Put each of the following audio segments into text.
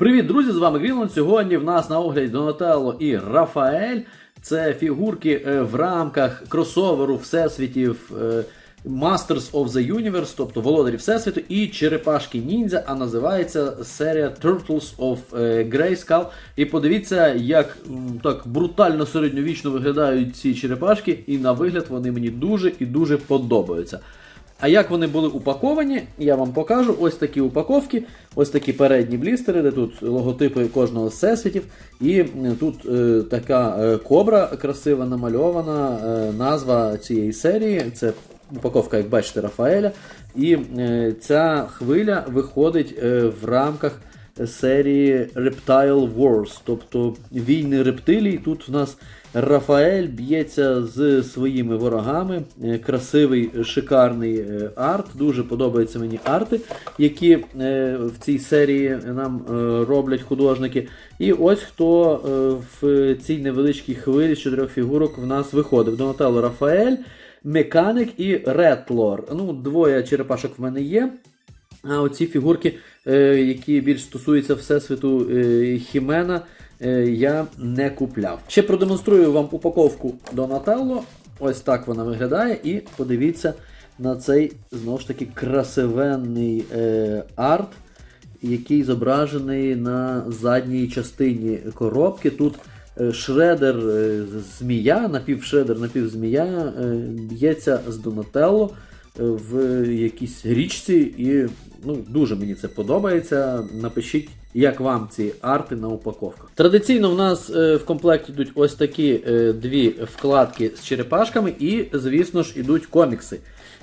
Привіт, друзі! З вами Грінланд. Сьогодні в нас на огляді Донателло і Рафаель. Це фігурки е, в рамках кросоверу всесвітів е, Masters of the Universe, тобто володарі Всесвіту, і черепашки ніндзя, а називається серія Turtles of е, Grayskull. І подивіться, як так брутально середньовічно виглядають ці черепашки, і на вигляд вони мені дуже і дуже подобаються. А як вони були упаковані, я вам покажу. Ось такі упаковки, ось такі передні блістери, де тут логотипи кожного з всесвітів. І тут е, така е, кобра красива намальована, е, назва цієї серії. Це упаковка, як бачите, Рафаеля. І е, ця хвиля виходить е, в рамках серії Reptile Wars, тобто війни рептилій. Тут в нас Рафаель б'ється з своїми ворогами. Е, Красивий, шикарний е, арт. Дуже подобаються мені арти, які е, в цій серії нам роблять художники. І ось хто в цій невеличкій хвилі з чотирьох фігурок в нас виходив. Донателло Рафаель, Меканик і Ретлор. Ну, двоє черепашок в мене є. А оці фігурки, е, які більш стосуються Всесвіту е, Хімена, е, я не купляв. Ще продемонструю вам упаковку Донателло. Ось так вона виглядає. І подивіться на цей знову ж таки красивенний арт, який зображений на задній частині коробки. Тут шредер змія, напівшредер, напівзмія б'ється з Донателло в якійсь річці, і ну, дуже мені це подобається. Напишіть, як вам ці арти на упаковках. Традиційно в нас е, в комплекті йдуть ось такі е, дві вкладки з черепашками, і, звісно ж, ідуть комікси.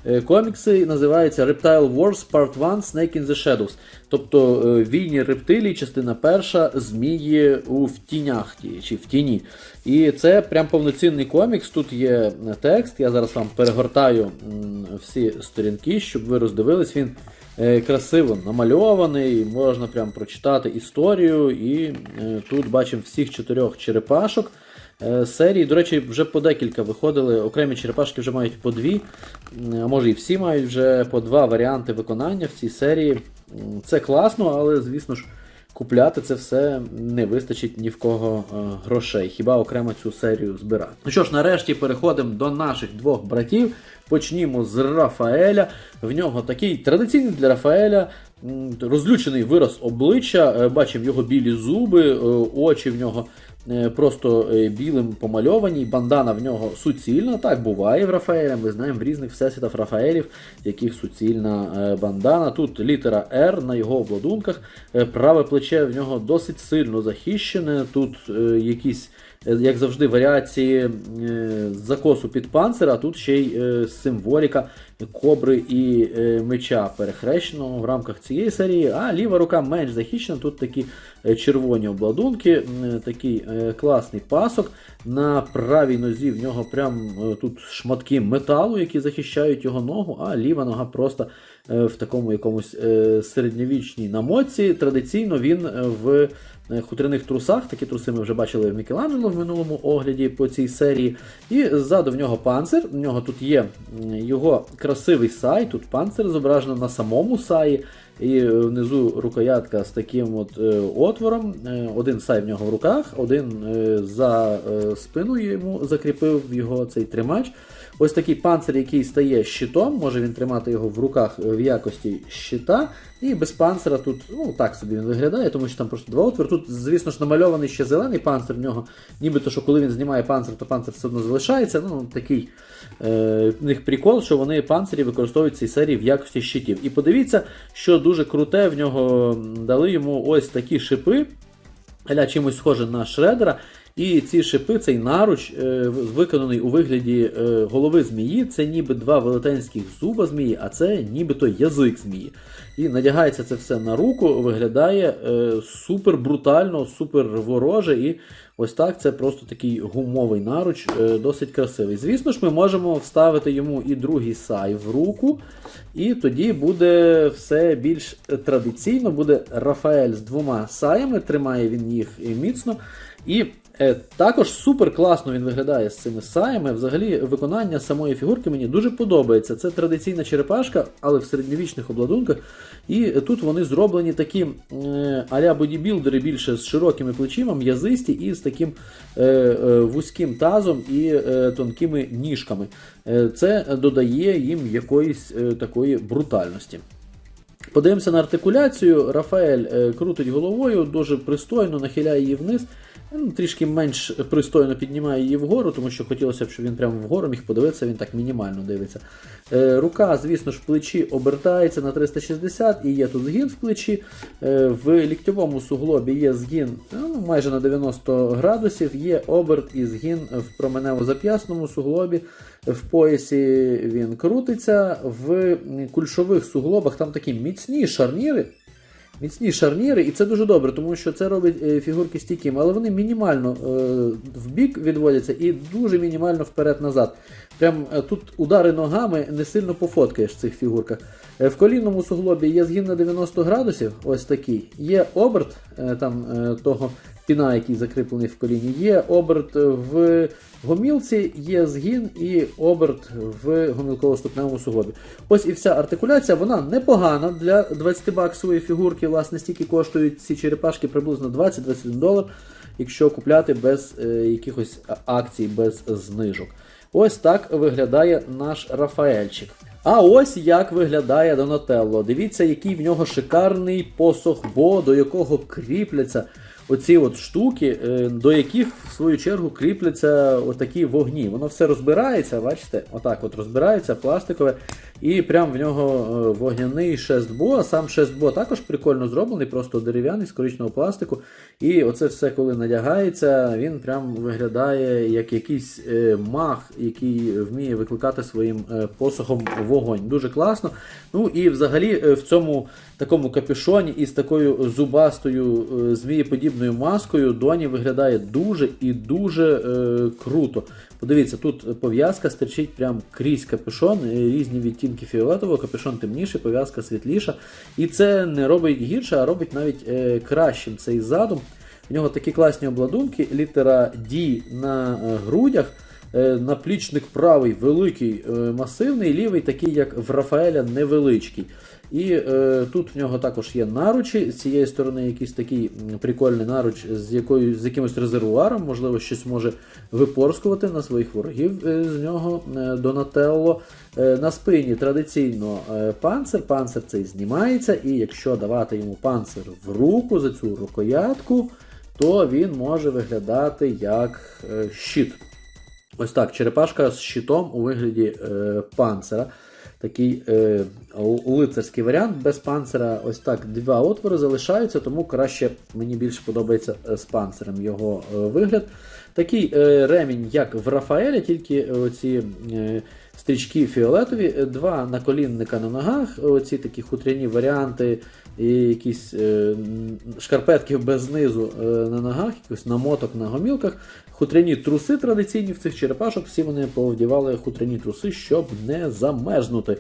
Е, Комікси називаються Reptile Wars Part 1 Snake in the Shadows. Тобто війні рептилій, частина перша, змії у в тінях чи в тіні. І це прям повноцінний комікс. Тут є текст. Я зараз вам перегортаю всі сторінки, щоб ви роздивились. Він красиво намальований, можна прям прочитати історію. І е, тут бачимо всіх чотирьох черепашок. Е, Серії, до речі, вже по декілька виходили. Окремі черепашки вже мають по дві, а може і всі мають вже по два варіанти виконання в цій серії. Це класно, але звісно ж. Купляти це все не вистачить ні в кого е, грошей, хіба окремо цю серію збирати. Ну що ж, нарешті переходимо до наших двох братів. Почнімо з Рафаеля. В нього такий традиційний для Рафаеля розлючений вираз обличчя. Е, Бачимо його білі зуби, е, очі в нього просто е, білим помальовані. Бандана в нього суцільна. Так буває в Рафаеля. Ми знаємо в різних всесвітах Рафаелів, в яких суцільна е, бандана. Тут літера R на його обладунках. Е, Праве плече в нього досить сильно захищене. Тут е, якісь, е, як завжди, варіації е, закосу під панцир, а тут ще й е, символіка кобри і е, меча перехрещеного в рамках цієї серії. А ліва рука менш захищена. Тут такі е, червоні обладунки, такий е, класний пасок. На правій нозі в нього прям е, тут шматки металу, які захищають його ногу, а ліва нога просто е, в такому якомусь е, середньовічній намотці. Традиційно він е, в е, хутряних трусах. Такі труси ми вже бачили в Мікеланджело в минулому огляді по цій серії. І ззаду в нього панцир. В нього тут є його красивий сай. Тут панцир зображено на самому саї. І е, внизу рукоятка з таким от е, отвором. Е, Один сай в нього в руках, один е, за е, спиною йому закріпив його цей тримач. Ось такий панцир, який стає щитом, може він тримати його в руках в якості щита. І без панцира тут, ну так собі він виглядає, тому що там просто два отвори. Тут, звісно ж, намальований ще зелений панцир в нього, нібито що коли він знімає панцир, то панцир все одно залишається. Ну, такий е, в них прикол, що вони панцирі використовують в цій серії в якості щитів. І подивіться, що дуже круте в нього дали йому ось такі шипи, аля чимось схоже на шредера. І ці шипи, цей наруч, е, виконаний у вигляді е, голови змії, це ніби два велетенських зуба змії, а це нібито язик змії. І надягається це все на руку, виглядає е, супер брутально, супер вороже. І ось так це просто такий гумовий наруч, досить красивий. Звісно ж, ми можемо вставити йому і другий сай в руку, і тоді буде все більш традиційно. Буде Рафаель з двома саями, тримає він їх міцно. І також супер класно він виглядає з цими саями. Взагалі, виконання самої фігурки мені дуже подобається. Це традиційна черепашка, але в середньовічних обладунках. І тут вони зроблені такі е, а-ля бодібілдери більше з широкими плечима, м'язисті і з таким е, е, вузьким тазом і е, тонкими ніжками. Е, це додає їм якоїсь е, такої брутальності. Подивимося на артикуляцію. Рафаель е, крутить головою, дуже пристойно нахиляє її вниз. Ну, Трішки менш пристойно піднімає її вгору, тому що хотілося б, щоб він прямо вгору міг подивитися, він так мінімально дивиться. Е, рука, звісно ж, в плечі обертається на 360 і є тут згін в плечі. Е, в ліктьовому суглобі є згін ну, майже на 90 градусів, є оберт і згін в променево-зап'ясному суглобі. В поясі він крутиться. В кульшових суглобах там такі міцні шарніри. Міцні шарніри, і це дуже добре, тому що це робить е, фігурки стійкими, але вони мінімально е, в бік відводяться і дуже мінімально вперед-назад. Прям е, тут удари ногами не сильно пофоткаєш в цих фігурках. В колінному суглобі є згін на 90 градусів, ось такий. Є оберт там того піна, який закріплений в коліні, є оберт в гомілці, є згін і оберт в гомілково-ступневому суглобі. Ось і вся артикуляція, вона непогана для 20-баксової фігурки. Власне, стільки коштують ці черепашки приблизно 20-21 долар, якщо купляти без е, якихось акцій, без знижок. Ось так виглядає наш Рафаельчик. А ось як виглядає Донателло. Дивіться, який в нього шикарний посох, бо до якого кріпляться оці от штуки, е, до яких в свою чергу кріпляться отакі вогні. Воно все розбирається, бачите, отак от розбирається, пластикове, і прям в нього е, вогняний шестбо. А сам шестбо також прикольно зроблений, просто дерев'яний з коричневого пластику. І оце все, коли надягається, він прям виглядає як якийсь е, маг, який вміє викликати своїм посохом вогонь. Дуже класно. Ну і взагалі в цьому такому капюшоні із такою зубастою е, змієподібною маскою Доні виглядає дуже і дуже е, круто. Подивіться, тут пов'язка стирчить прям крізь капюшон, е, різні відтінки фіолетового, капюшон темніший, пов'язка світліша. І це не робить гірше, а робить навіть е, кращим цей задум. В нього такі класні обладунки, літера D на е, грудях. Е, Наплічник правий великий, масивний, лівий, такий, як в Рафаеля, невеличкий. І е, тут в нього також є наручі. З цієї сторони якийсь такий прикольний наруч з, якою, з якимось резервуаром, можливо, щось може випорскувати на своїх ворогів е, з нього е, Донателло. Е, на спині традиційно панцир. Панцир цей знімається, і якщо давати йому панцир в руку за цю рукоятку, то він може виглядати як щит. Ось так, черепашка з щитом у вигляді панцира. Такий е, лицарський варіант без панцира. Ось так два отвори залишаються, тому краще мені більше подобається е, з панцирем його е, вигляд. Такий е, ремінь, як в Рафаелі, тільки оці е, стрічки фіолетові, е, два наколінника на ногах, оці такі хутряні варіанти, і якісь е, шкарпетки без низу е, на ногах, якийсь намоток на гомілках. Хутряні труси традиційні в цих черепашок, всі вони повдівали хутряні труси, щоб не замерзнути,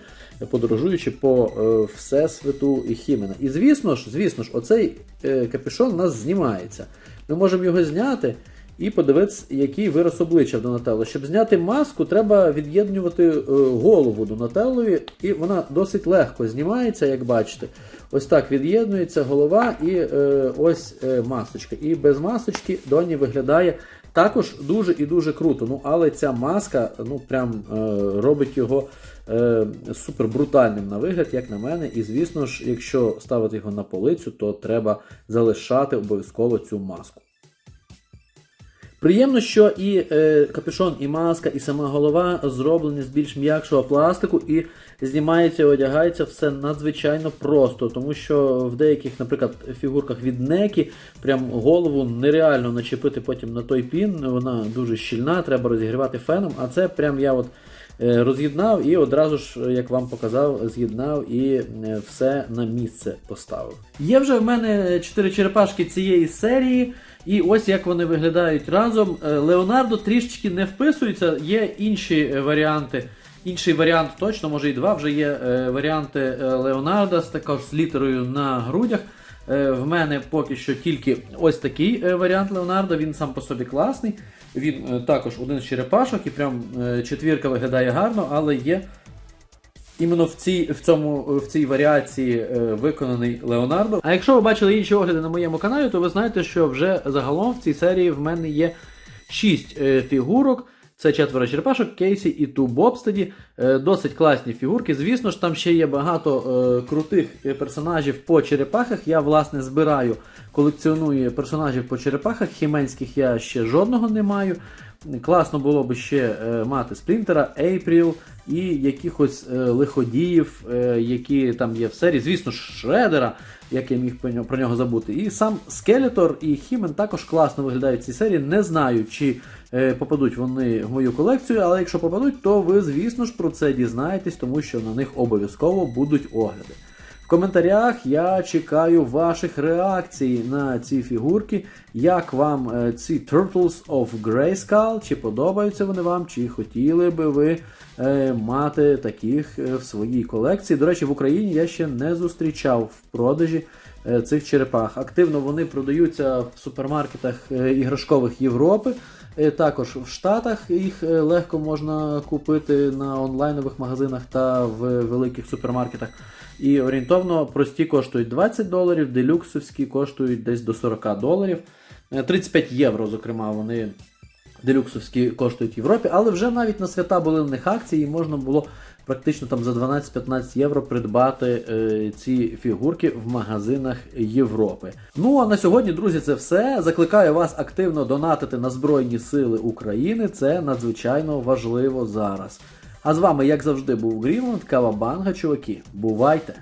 подорожуючи по е, всесвіту Хімена. І звісно ж, звісно ж, оцей е, капюшон у нас знімається. Ми можемо його зняти і подивитися, який вираз обличчя в Донателло. Щоб зняти маску, треба від'єднювати е, голову Донателлові, і вона досить легко знімається, як бачите. Ось так від'єднується голова і е, ось е, масочка. І без масочки Доні виглядає також дуже і дуже круто. Ну, але ця маска ну, прям е, робить його е, супер брутальним на вигляд, як на мене. І звісно ж, якщо ставити його на полицю, то треба залишати обов'язково цю маску. Приємно, що і е, капюшон, і маска, і сама голова зроблені з більш м'якшого пластику і знімається і одягається все надзвичайно просто, тому що в деяких, наприклад, фігурках від Некі прям голову нереально начепити потім на той пін, вона дуже щільна, треба розігрівати феном, а це прям я от роз'єднав і одразу ж, як вам показав, з'єднав і е, все на місце поставив. Є вже в мене 4 черепашки цієї серії. І ось як вони виглядають разом. Е, Леонардо трішечки не вписується, є інші е, варіанти. Інший варіант точно, може і два вже є е, варіанти е, Леонардо з також з літерою на грудях. Е, В мене поки що тільки ось такий е, варіант Леонардо, він сам по собі класний. Він е, також один з черепашок, і прям е, четвірка виглядає гарно, але є іменно в цій, в цьому, в цій варіації е, виконаний Леонардо. А якщо ви бачили інші огляди на моєму каналі, то ви знаєте, що вже загалом в цій серії в мене є 6 фігурок. Це четверо черепашок, Кейсі і Ту Бобстеді. Е, Досить класні фігурки. Звісно ж, там ще є багато е, крутих е, персонажів по черепахах. Я, власне, збираю, колекціоную персонажів по черепахах. Хіменських я ще жодного не маю. Класно було би ще е, мати Сплінтера, Ейпріл і якихось е, лиходіїв, е, які там є в серії. Звісно, Шредера, як я міг про нього, забути. І сам Скелетор і Хімен також класно виглядають в цій серії. Не знаю, чи попадуть вони в мою колекцію, але якщо попадуть, то ви, звісно ж, про це дізнаєтесь, тому що на них обов'язково будуть огляди. В коментарях я чекаю ваших реакцій на ці фігурки. Як вам е, ці Turtles of Grayskull, чи подобаються вони вам, чи хотіли би ви е, мати таких е, в своїй колекції. До речі, в Україні я ще не зустрічав в продажі цих черепах. Активно вони продаються в супермаркетах іграшкових Європи. Е, Також в Штатах їх е, легко можна купити на онлайнових магазинах та в великих супермаркетах. І орієнтовно прості коштують 20 доларів, делюксовські коштують десь до 40 доларів. Е, 35 євро, зокрема, вони делюксовські коштують в Європі, але вже навіть на свята були на них акції, і можна було практично там за 12-15 євро придбати е, ці фігурки в магазинах Європи. Ну а на сьогодні, друзі, це все. Закликаю вас активно донатити на Збройні Сили України. Це надзвичайно важливо зараз. А з вами, як завжди, був Грінланд, Кавабанга, чуваки. Бувайте!